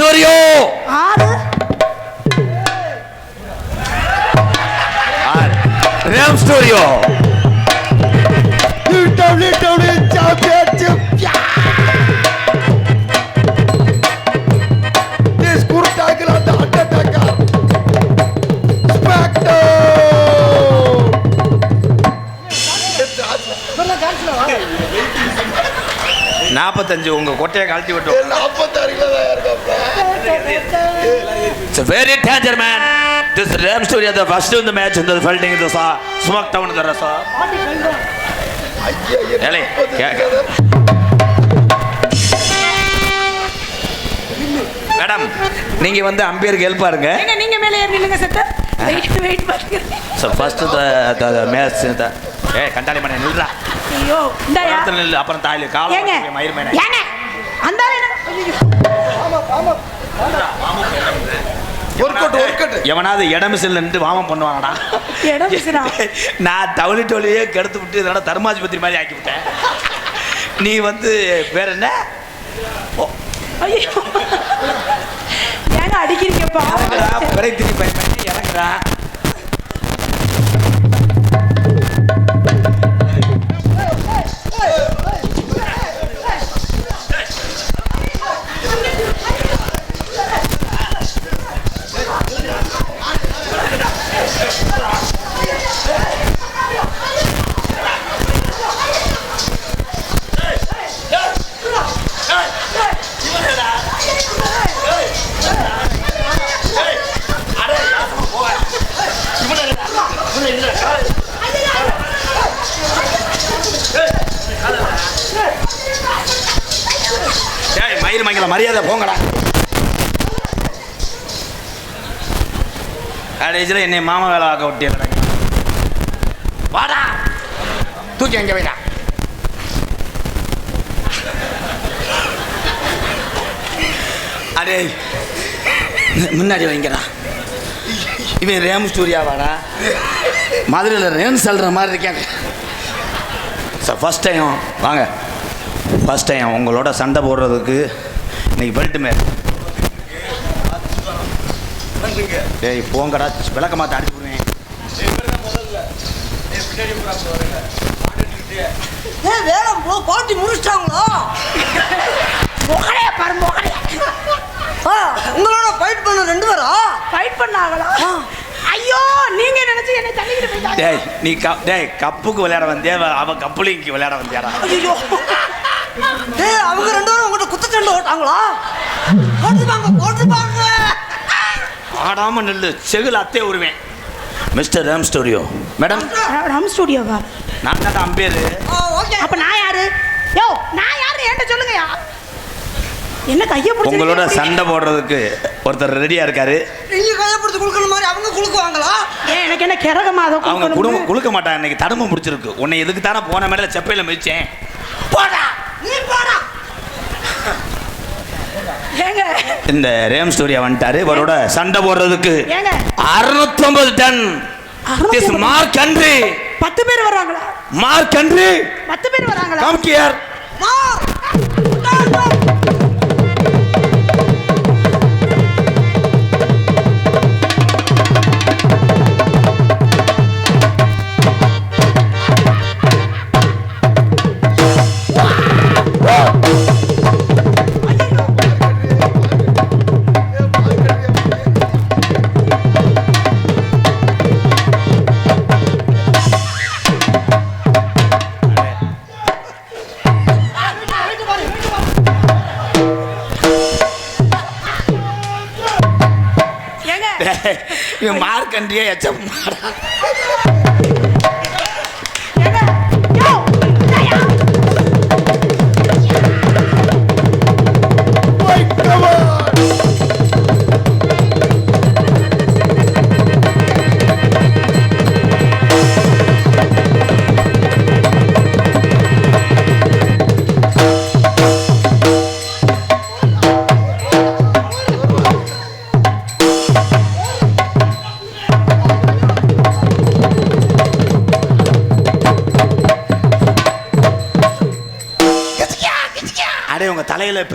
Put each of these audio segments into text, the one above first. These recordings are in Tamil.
ஸ்டூடியோ ஆறு ரேம் ஸ்டூடியோ. நாற்பத்தஞ்சு உங்க கொட்டையை கழட்டி விட்டோம் நாற்பத்தாறு kilo It's a very danger man. This Ram Studio, the first in the match in the fighting in the saw. Smoke down the rasa. Madam நீங்க வந்து அம்பியருக்கு ஹெல்ப் பாருங்க. நீங்க மேலே ஏறி நில்லுங்க செத்த வெயிட் வெயிட் பண்ணுங்க ஸோ ஃபர்ஸ்ட் த மேட்ச் ஏ கண்டாளி மணி நில்றா. ஐயோ இந்தாயா? அப்புறம் ஏங்க காலம் மயிர் மேனே ஏங்க அந்த என்ன? எவனாவது இடம் நின்று வாமம் பண்ணுவாங்கடா. நான் தவளி டோலியே கெடுத்து விட்டு இதோட தர்மாஜிபத்திரி மாதிரி ஆக்கி விட்டேன். நீ வந்து வேற என்ன? ஐயோ. ஏங்க அடிக்கிறீங்கப்பா? இறங்குடா பிறை திரி பயன்படுத்தி இறங்குடா. மரியாதை போங்கடா. கடைசியில் என்னை மாமா வேலை ஆக்க விட்டியடா வாடா. தூக்கி அங்கே வைடா. அடே முன்னாடி வைங்கடா. இவன் ரேம் ஸ்டூரியாவாடா மதுரையில் ரேம் சொல்கிற மாதிரி இருக்கேன். சார் ஃபஸ்ட் டைம் வாங்க. ஃபஸ்ட் டைம் உங்களோட சண்டை போடுறதுக்கு இன்னைக்கு பெல்ட்டுமே டேய் போங்கடா. விளக்க மாத்த அடிச்சு விடுவேன் ஏன் வேலை போ- பாட்டி முடிச்சிட்டாங்களா? முகலைய பாரு முகலைய. ஆ, உங்களோட ஃபைட் பண்ண ரெண்டு பேரா? ஃபைட் பண்ணாங்களா? ஐயோ நீங்க நினைச்சு என்னை தள்ளிக்கிட்டு போயிட்டாங்க? டேய் நீ டேய் கப்புக்கு விளையாட வந்தியா? அவ- கப்புலிங்க்கு விளையாட வந்தியாடா? ஐயோ. ஏய் அவங்க ரெண்டு பேரும் உங்கள்கிட்ட குத்துச்சண்டை ஓட்டாங்களா? போட்டுப்பாங்க போட்டுப்பாங்க ஆடாம நில்லு செகுல அத்தே உருவேன். Mister Ram studio. Madam. Ram ஸ்டுடியோவா? நான் தான் அம்பேர்? ஓகே. அப்ப நான் யாரு? யோ நான் யாரு என்கிட்ட சொல்லுங்கயா என்ன கைய பிடிச்சு உங்களோட சண்டை போடுறதுக்கு ஒருத்தர் ரெடியா இருக்காரு. நீங்க கையப்படுத்தி குளுக்கிற மாதிரி அவங்க குளுக்குவாங்களா ஏன் எனக்கு என்ன கிறகமா அதை அவங்க? குடும்பம் குளுக்க மாட்டாங்க. இன்னைக்கு தடுமம் பிடிச்சிருக்கு உன்னை எதுக்கு தானே போன மேல செப்பையில மிதிச்சேன். போடா ஏங்க இந்த ரேம் ஸ்டோரியா வந்துட்டாரு இவரோட சண்டை போடுறதுக்கு ஏங்க. அறுநூத்தொன்பது டன். திஸ் 650 மார்க் கண்ட்ரி பத்து பேர் வராங்களா மார்க் கண்ட்ரி பத்து பேர் வராங்களா கம் கியர் மா என்றே மார்க் கண்ட்ரியே எச்சம்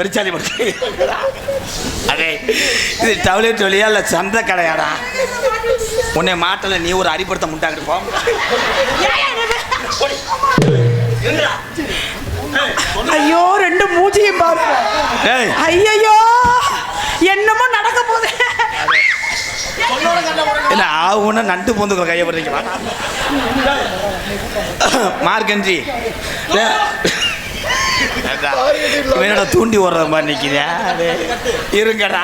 பெருச்சாலி படுத்து அதே இது டவுலெட் வழியா இல்லை சந்தை கடையாடா? உன்னை மாட்டல நீ ஒரு அடிப்படுத்த முட்டாங்கிட்டு போ. ஐயோ ரெண்டு மூஞ்சியும் பாரு. டேய் ஐயோ என்னமோ நடக்க போகுது. இல்லை ஆகுன்னா நண்டு போந்துக்கிற கையை போடுறீங்க மார்க்கன்றி இவனோட தூண்டி ஓடுற மாதிரி நிற்கிறியா அது இருங்கடா.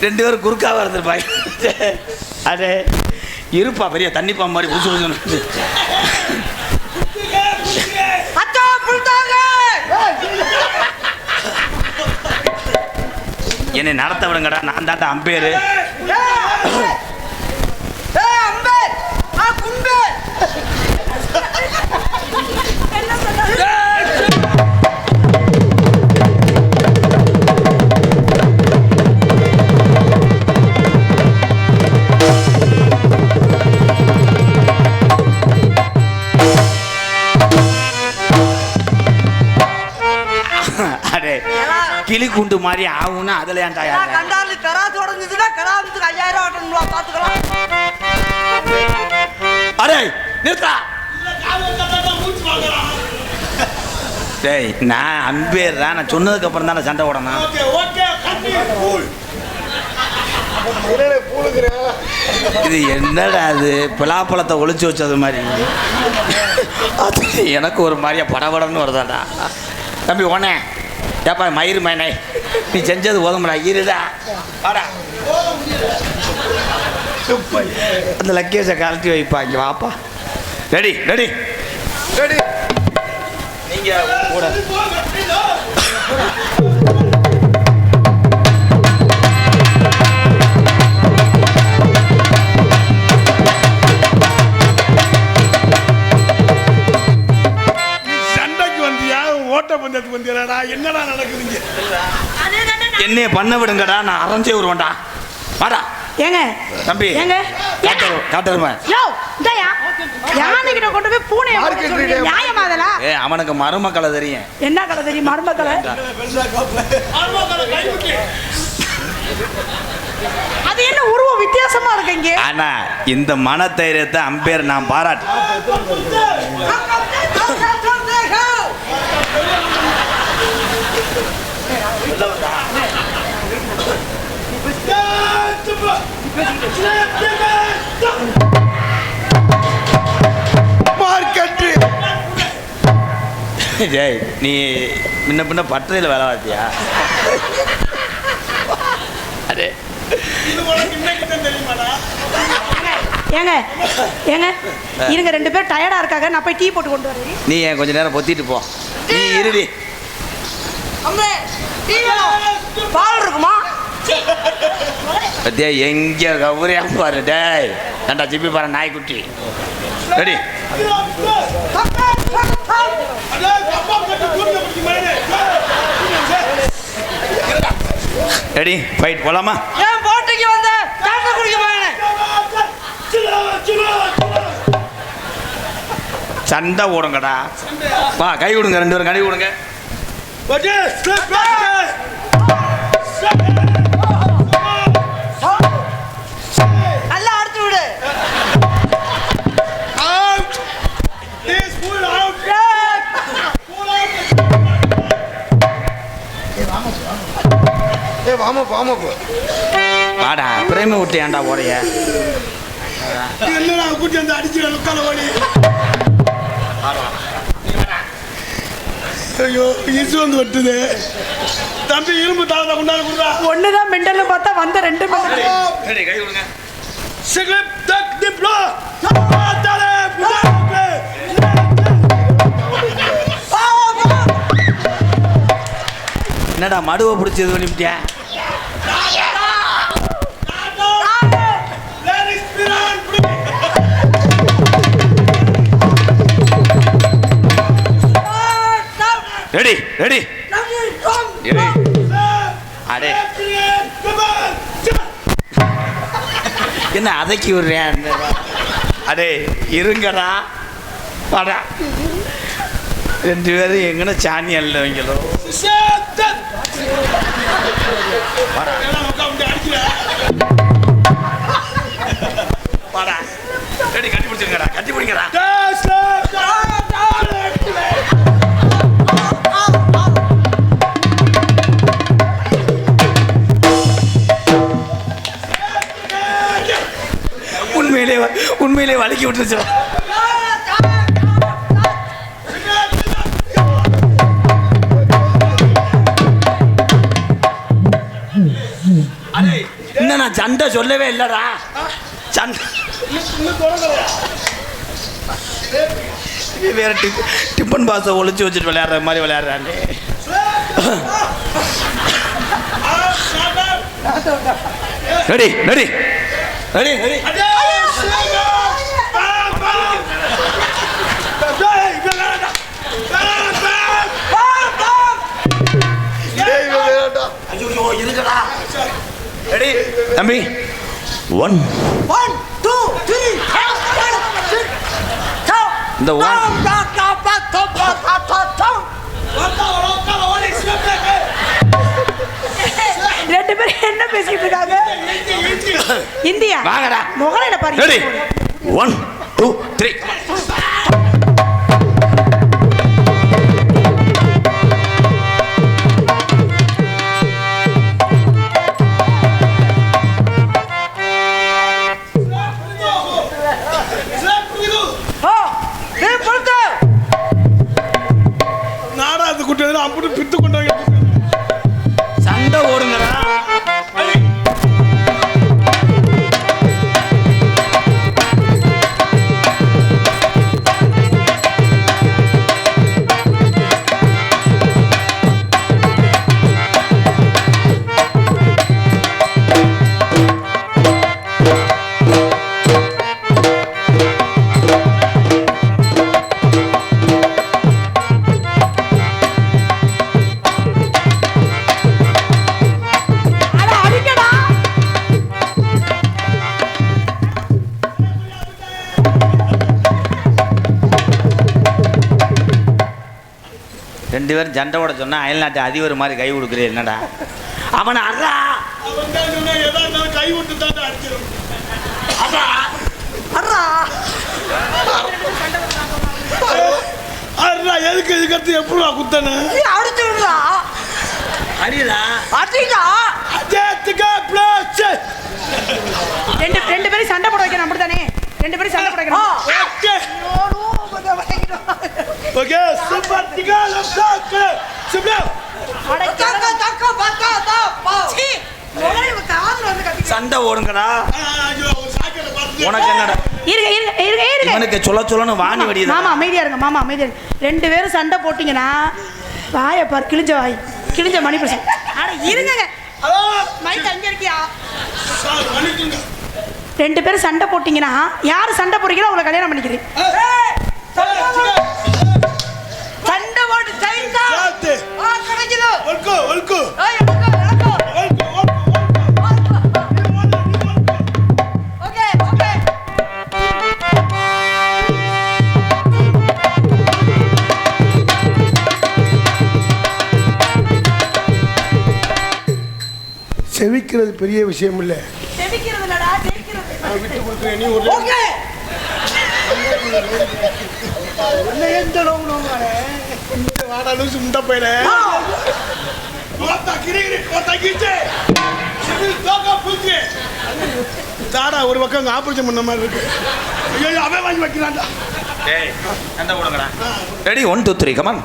ரெண்டு பேரும் குறுக்காக இருந்திருப்பாங்க. அது இருப்பா பெரிய தண்ணி பாம்பு மாதிரி புதுசு புதுசு என்னை நடத்த விடுங்கடா நான் தாண்டா அம்பேரு அடே கிளி குண்டு மாதிரி ஆகும்னா அதில் ஏன்டா யாரு? கண்டாலு கராத்து உடஞ்சிச்சுன்னா கராத்துக்கு ஐயாயிரம் ஆட்டணுங்களா பார்த்துக்கலாம் அடே நிறுத்தா டேய் நான் அம்பேர் தான் நான் சொன்னதுக்கு அப்புறம் தானே சண்டை பூளுக்குற இது என்னடா அது பலாப்பழத்தை ஒளிச்சு வச்சது மாதிரி. அது எனக்கு ஒரு மாதிரியா படபடன்னு வருதாடா. தம்பி உடனே ஏப்பா மயிறு மயனே நீ செஞ்சது போதும்டா இருடா. வாடா. அந்த லக்கேஜை கழட்டி வைப்பா இங்கே வாப்பா. Ready ready. ரெடி. நீங்கள் கூட. ஓட்ட பந்தயத்துக்கு வந்தியாடா என்னடா நடக்குதுங்க என்னைய பண்ண விடுங்கடா நான் அரைஞ்சே வருவேன்டா வாடா ஏங்க தம்பி ஏங்க காட்டருமா யோ இந்தாயா யானைகிட்ட கொண்டு போய் rate. நியாயமா அதெல்லாம் ஏ அவனுக்கு மருமக்களை தெரியும் என்ன கதை தெரியும் மருமக்களை அது என்ன உருவம் வித்தியாசமா இருக்கு இங்க ஆனா இந்த மனதைரியத்தை அம்பேர் நான் பாராட்டு ஜெய் நீ முன்ன பின்ன பட்டறையில் வேலை பார்த்தியா? அதே ஏங்க ஏங்க இருங்க ரெண்டு பேரும் டயர்டா இருக்காங்க. நான் போய் டீ போட்டு கொண்டு வரேன். நீ ஏன் கொஞ்ச நேரம் பொத்திட்டு போ. நீ இருடி. பால் இருக்குமா? பத்தியா எங்க கௌரியா பாரு டேய். ஏண்டா ஜிப்பி பாரு நாய்க்குட்டி. ரெடி. ரெடி ஃபைட் போலாமா? சண்டை ஓடுங்கடா வா கை விடுங்க ரெண்டு பேரும் கை விடுங்க நல்லா அடிச்சு விடு. ஏ வாமா வாமா போ. வாடா பிரேம விட்டு ஏன்டா ஓடைய? என்னடா கூட்டி வந்து அடிச்சு உட்கார ஓடி ஐயோ இசு வந்து வெட்டுது. தம்பி இரும்பு தாளத்தை கொண்டாட கொடுறா. ஒண்ணுதான் மெண்டல்னு பார்த்தா வந்த ரெண்டு மெண்டல். ரெடி கை விடுங்க சிகிப் தக் டிப்ளோ தாலே என்னடா மடுவை பிடிச்சது பண்ணிவிட்டியா ரெடி. அடே. என்ன அதக்கி விடுறேன் அடே இருங்கடா. வாடா. ரெண்டு பேரும் எங்கன சாணி அள்ளவங்களோ? வாடா. ரெடி கட்டி பிடிச்சிருங்கடா கட்டி பிடிங்கடா உண்மையிலே வலிக்கி விட்டுருச்சு. இன்னும் நான் சண்டை சொல்லவே இல்லடா. சண்டை. வேற டிஃபன் பாஸை ஒளிச்சு வச்சுட்டு விளையாடுற மாதிரி விளையாடுறாங்க ரெடி ரெடி. Ready ready. இருக்குடா ரெடி தம்பி. ஒன் ஒன் டூ த்ரீ இந்த one. ரெண்டு பேரும் என்ன பேசிட்டு இருக்காங்க? இந்தியா. வாங்கடா. முகலையில பாரு ரெடி ஒன் டூ த்ரீ ரெண்டு பேரும் சண்டை ஓட சொன்னா அயல்நாட்டு அதிபர் மாதிரி கை கொடுக்குறே என்னடா? அவனை அறா! கை விட்டு அண்ணா எதுக்கு இதுக்கடுத்து எப்படி குத்தனு? அடிச்சு விடுறா! அடிடா? அடிடா! அஜயத்துக்கு பிளஸ் ரெண்டு ரெண்டு பேரும் சண்டை ரெண்டு பேரும் சண்டை போட வைக்கணும் ஓகே. Okay super. திகா லப்டாக்கு சூப்பர் அட தக்க பக்கா தா பா சீ, முகலை உன் காதுல வந்து கத்திக்கிட்டு. சண்டை ஓடுங்கடா. உனக்கு என்னடா? இருங்க இருங்க இருங்க இருங்க. இவனுக்கு சொல்ல சொல்லணும் வாணி மாமா வடியுது அமைதியா இருங்க மாமா அமைதியா இருங்க. ரெண்டு பேரும் சண்டை போட்டீங்கன்னா வாயை பார் கிழிஞ்ச வாய் கிழிஞ்ச மணி பிரசன் அட இருங்க ஹலோ. மைக் அங்க இருக்கியா? ரெண்டு பேரும் சண்டை போட்டீங்கன்னா யார் சண்டை போடுறீங்களோ அவங்களை கல்யாணம் பண்ணிக்கிறேன். சண்டை போட்டு செவிக்கிறது பெரிய விஷயம் இல்லை செவிக்கிறது இல்லடா ஜெயிக்கிறது நான் விட்டு கொடுக்குறேன் நீ ஒரு வாடா லூசு போயில ஓத்தா கிச்சே. சிவில் தோக்கா புல்கே தாடா ஒரு பக்கம் ஆபரேஷன் பண்ண மாதிரி இருக்கு. ஐயோ அவன் வாங்கி வைக்கிறான்டா. டேய் போடுங்கடா. Ready one two three come on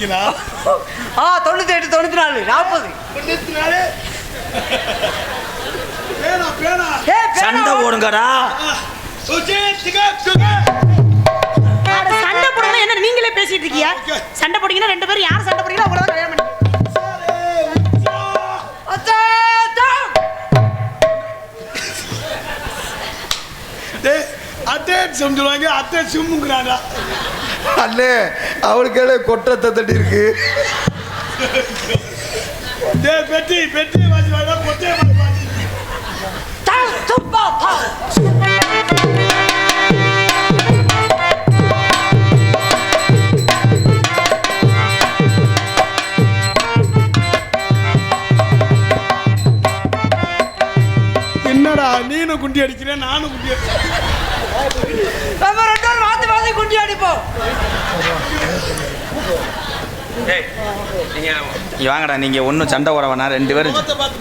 வச்சிருக்கீங்களா ஆ தொண்ணூத்தி எட்டு தொண்ணூத்தி நாலு நாற்பது தொண்ணூத்தி நாலு சண்டை ஓடுங்கடா சண்டை போடணும் என்ன நீங்களே பேசிட்டு இருக்கியா. சண்டை போட்டீங்கன்னா ரெண்டு பேரும் யார் சண்டை போடுறீங்களோ தான் கல்யாணம் பண்ணி அத்தே சொல்லுவாங்க அத்தே சிம்முங்கிறாடா அண்ணே அவளுக்கு கொட்டை தட்டி இருக்கு பெட்டி பெட்டி என்னடா நீனும் குண்டி அடிக்கிறேன் நானும் குண்டி அடிக்கிறேன் மாத்தி மாத்தி குண்டி அடிப்போம். வாங்கடா நீங்கள் ஒன்றும் சண்டை போட வேணாம் ரெண்டு பேரும். பார்த்து பார்த்து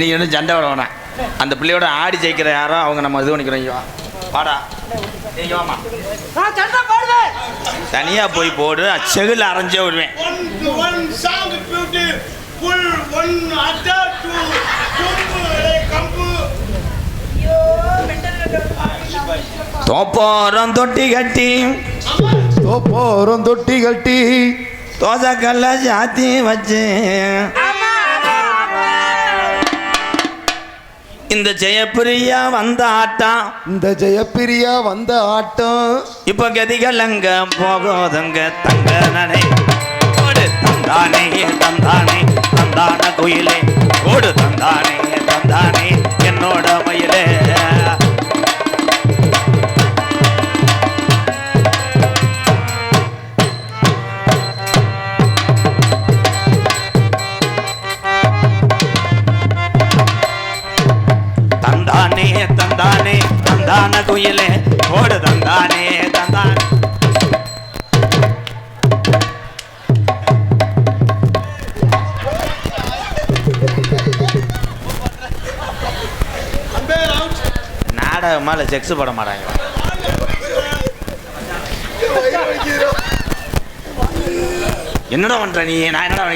நீங்கள் ஒன்றும் சண்டை போட வேணாம். அந்த பிள்ளையோட ஆடி ஜெயிக்கிற யாரோ அவங்க நம்ம இது பண்ணிக்கிறோம் போடுவேன். தனியாக போய் போடு செகுல அரைஞ்சே விடுவேன். ஒன் தோப்போரம் தொட்டி கட்டி. போறோம் தொட்டி கட்டி. தோசைக்கல்ல சாத்தி வச்சு. இந்த ஜெயப்பிரியா வந்த ஆட்டம். இந்த ஜெயப்பிரியா வந்த ஆட்டம். இப்ப கதிகள் அங்க போகுதுங்க தங்க நடை ஓடு தந்தானே தந்தானே தந்தான குயிலே. ஓடு தந்தானே தந்தானே என்னோட இல்லை செக்ஸ் போட மாட்டாங்க. என்னடா பண்ற நீ? நான் என்னடா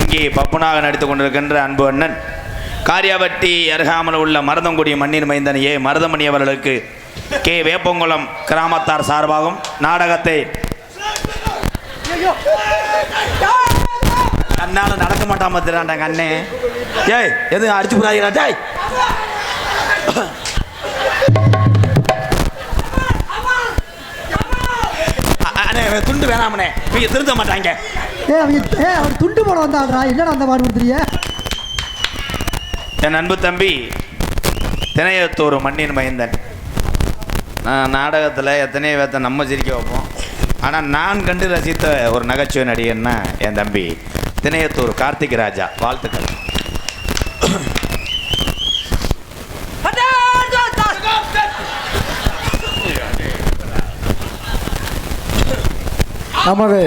இங்கே பப்புனாக நடித்துக் கொண்டிருக்கின்ற அன்பு அண்ணன் காரியாவட்டி அருகாமல் உள்ள மருதங்குடி மண்ணின் மைந்தன் ஏ. மருதமணி அவர்களுக்கு கே. வேப்பங்குளம் கிராமத்தார் சார்பாகவும் நாடகத்தை கண்ணால நடக்க மாட்டாம பார்த்துடாண்டா கண்ணே ஏய் எதுவும் அடிச்சு புறாதீங்களா டேய் அண்ணே துண்டு வேணாமண்ணே நீங்க திருத்த மாட்டாங்க. ஏ அவங்க ஏ அவர் துண்டு போட வந்தாடுறா என்னடா அந்த பாடு கொடுத்துறிய என் அன்பு தம்பி திணையத்தூர் மண்ணின் மைந்தன். நான் நாடகத்தில் எத்தனையோ பேர்த்த நம்ம சிரிக்க வைப்போம். ஆனால் நான் கண்டு ரசித்த ஒரு நகைச்சுவை நடிகன்னா என் தம்பி. திணையத்தூர் கார்த்திக் ராஜா வாழ்த்துக்கள். நமது